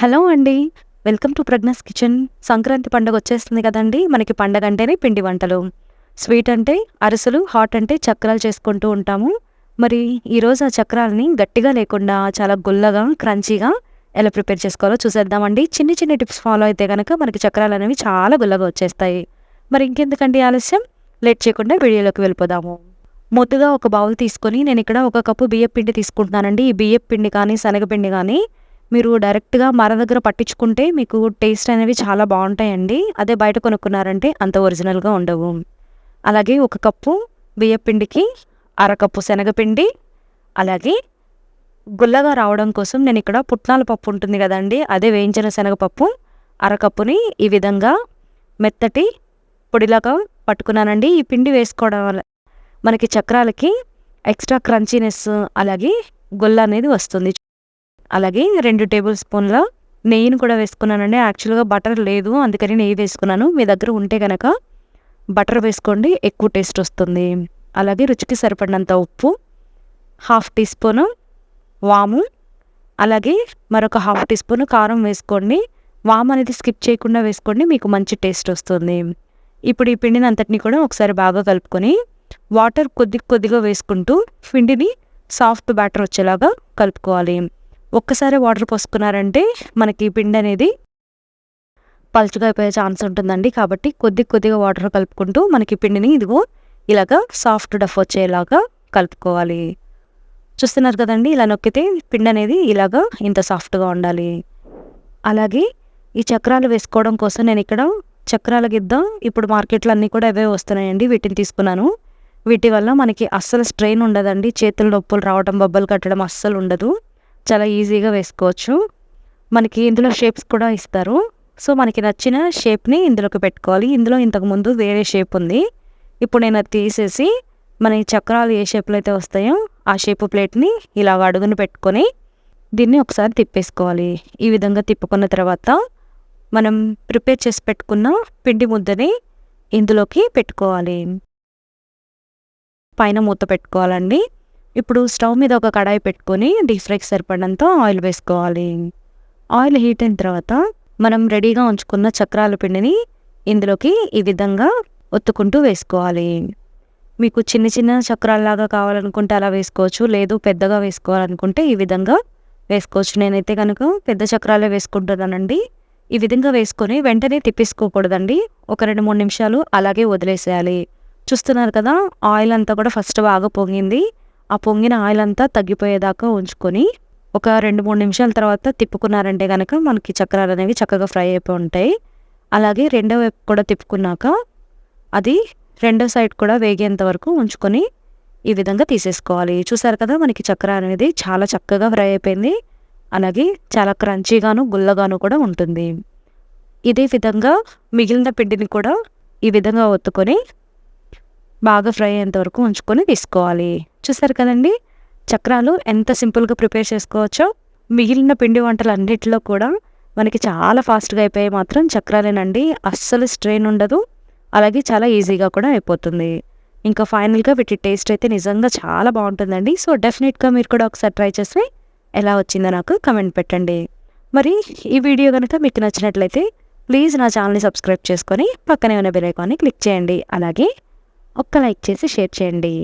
Hello అండి. Welcome to Pragna's kitchen. Sankranti పండుగ వచ్చేస్తుంది కదండి. మనకి పండగ అంటేనే పిండి వంటలు. స్వీట్ అంటే అరసలు హాట్ అంటే చక్రాలు చేసుకుంటూ ఉంటాము. మరి ఈరోజు ఆ చక్రాలని గట్టిగా లేకుండా చాలా గుల్లగా క్రంచీగా ఎలా ప్రిపేర్ చేసుకోవాలో చూసేద్దామండి. చిన్ని చిన్ని టిప్స్ ఫాలో అయితే కనుక మనకి చక్రాలు అనేవి చాలా గుల్లగా వచ్చేస్తాయి. మరి ఇంకెందుకండి ఆలస్యం? లేట్ చేయకుండా వీడియోలోకి వెళ్ళిపోదాము. మొత్తగా ఒక బౌల్ తీసుకొని నేను ఇక్కడ ఒక కప్పు బియ్యం పిండి తీసుకుంటున్నానండి. ఈ బియ్యం పిండి కానీ శనగపిండి కానీ మీరు డైరెక్ట్గా మర దగ్గర పట్టించుకుంటే మీకు టేస్ట్ అనేవి చాలా బాగుంటాయండి. అదే బయట కొనుక్కున్నారంటే అంత ఒరిజినల్గా ఉండవు. అలాగే ఒక కప్పు బియ్యపిండికి అరకప్పు శనగపిండి అలాగే గుల్లగా రావడం కోసం నేను ఇక్కడ పుట్నాల పప్పు ఉంటుంది కదండి అదే వేయించిన శనగపప్పు అరకప్పుని ఈ విధంగా మెత్తటి పొడిలాగా పట్టుకున్నానండి. ఈ పిండి వేసుకోవడం వల్ల మనకి చక్రాలకి ఎక్స్ట్రా క్రంచీనెస్ అలాగే గుల్ల అనేది వస్తుంది. అలాగే రెండు టేబుల్ స్పూన్ల నెయ్యిని కూడా వేసుకున్నానండి. యాక్చువల్గా బటర్ లేదు అందుకని నెయ్యి వేసుకున్నాను. మీ దగ్గర ఉంటే కనుక బటర్ వేసుకోండి ఎక్కువ టేస్ట్ వస్తుంది. అలాగే రుచికి సరిపడినంత ఉప్పు హాఫ్ టీ స్పూను వాము అలాగే మరొక హాఫ్ టీ స్పూన్ కారం వేసుకోండి. వాము అనేది స్కిప్ చేయకుండా వేసుకోండి మీకు మంచి టేస్ట్ వస్తుంది. ఇప్పుడు ఈ పిండిని అంతటిని కూడా ఒకసారి బాగా కలుపుకొని వాటర్ కొద్ది కొద్దిగా వేసుకుంటూ పిండిని సాఫ్ట్ బ్యాటర్ వచ్చేలాగా కలుపుకోవాలి. ఒక్కసారి వాటర్ పోసుకున్నారంటే మనకి పిండి అనేది పలుచగా అయిపోయే ఛాన్స్ ఉంటుందండి. కాబట్టి కొద్ది కొద్దిగా వాటర్ కలుపుకుంటూ మనకి పిండిని ఇదిగో ఇలాగా సాఫ్ట్ డఫ్ వచ్చేలాగా కలుపుకోవాలి. చూస్తున్నారు కదండి ఇలా నొక్కితే పిండి అనేది ఇలాగా ఇంత సాఫ్ట్గా ఉండాలి. అలాగే ఈ చక్రాలు వేసుకోవడం కోసం నేను ఇక్కడ చక్రాల గిద్ద ఇప్పుడు మార్కెట్లో అన్నీ కూడా అవే వస్తున్నాయండి వీటిని తీసుకున్నాను. వీటి వల్ల మనకి అస్సలు స్ట్రెయిన్ ఉండదండి చేతుల నొప్పులు రావడం బొబ్బలు కట్టడం అస్సలు ఉండదు. చాలా ఈజీగా వేసుకోవచ్చు. మనకి ఇందులో షేప్స్ కూడా ఇస్తారు. సో మనకి నచ్చిన షేప్ని ఇందులోకి పెట్టుకోవాలి. ఇందులో ఇంతకుముందు వేరే షేప్ ఉంది. ఇప్పుడు నేను అది తీసేసి మన ఈ చక్రాలు ఏ షేప్లో అయితే వస్తాయో ఆ షేప్ ప్లేట్ని ఇలా అడుగును పెట్టుకొని దీన్ని ఒకసారి తిప్పేసుకోవాలి. ఈ విధంగా తిప్పుకున్న తర్వాత మనం ప్రిపేర్ చేసి పెట్టుకున్న పిండి ముద్దని ఇందులోకి పెట్టుకోవాలి. పైన మూత పెట్టుకోవాలండి. ఇప్పుడు స్టవ్ మీద ఒక కడాయి పెట్టుకొని డీప్ ఫ్రైకి సరిపడినంత ఆయిల్ వేసుకోవాలి. ఆయిల్ హీట్ అయిన తర్వాత మనం రెడీగా ఉంచుకున్న చక్రాల పిండిని ఇందులోకి ఈ విధంగా ఒత్తుకుంటూ వేసుకోవాలి. మీకు చిన్న చిన్న చక్రాల్లాగా కావాలనుకుంటే అలా వేసుకోవచ్చు లేదు పెద్దగా వేసుకోవాలనుకుంటే ఈ విధంగా వేసుకోవచ్చు. నేనైతే కనుక పెద్ద చక్రాలే వేసుకుంటున్నానండి. ఈ విధంగా వేసుకొని వెంటనే తిప్పేసుకోకూడదండి. ఒక రెండు మూడు నిమిషాలు అలాగే వదిలేసేయాలి. చూస్తున్నారు కదా ఆయిల్ అంతా కూడా ఫస్ట్ బాగా పొంగింది. ఆ పొంగిన ఆయిల్ అంతా తగ్గిపోయేదాకా ఉంచుకొని ఒక రెండు మూడు నిమిషాల తర్వాత తిప్పుకున్నారంటే కనుక మనకి చక్రాలు అనేవి చక్కగా ఫ్రై అయిపోయి ఉంటాయి. అలాగే రెండో వైపు కూడా తిప్పుకున్నాక అది రెండో సైడ్ కూడా వేగేంత వరకు ఉంచుకొని ఈ విధంగా తీసేసుకోవాలి. చూసారు కదా మనకి చక్ర అనేది చాలా చక్కగా ఫ్రై అయిపోయింది. అలాగే చాలా క్రంచీగాను గుల్లగాను కూడా ఉంటుంది. ఇదే విధంగా మిగిలిన పిండిని కూడా ఈ విధంగా ఒత్తుకొని బాగా ఫ్రై అయ్యేంత వరకు ఉంచుకొని తీసుకోవాలి. చూసారు కదండి? చక్రాలు ఎంత సింపుల్గా ప్రిపేర్ చేసుకోవచ్చో. మిగిలిన పిండి వంటలు అన్నిటిలో కూడా మనకి చాలా ఫాస్ట్గా అయిపోయాయి మాత్రం చక్రాలేనండి. అస్సలు స్ట్రెయిన్ ఉండదు. అలాగే చాలా ఈజీగా కూడా అయిపోతుంది. ఇంకా ఫైనల్గా వీటి టేస్ట్ అయితే నిజంగా చాలా బాగుంటుందండి. సో డెఫినెట్గా మీరు కూడా ఒకసారి ట్రై చేసి ఎలా వచ్చిందో నాకు కమెంట్ పెట్టండి. మరి ఈ వీడియో కనుక మీకు నచ్చినట్లయితే ప్లీజ్ నా ఛానల్ని సబ్స్క్రైబ్ చేసుకొని పక్కనే ఉన్న బెల్ ఐకాన్ని క్లిక్ చేయండి. అలాగే ఒక్క లైక్ చేసి షేర్ చేయండి.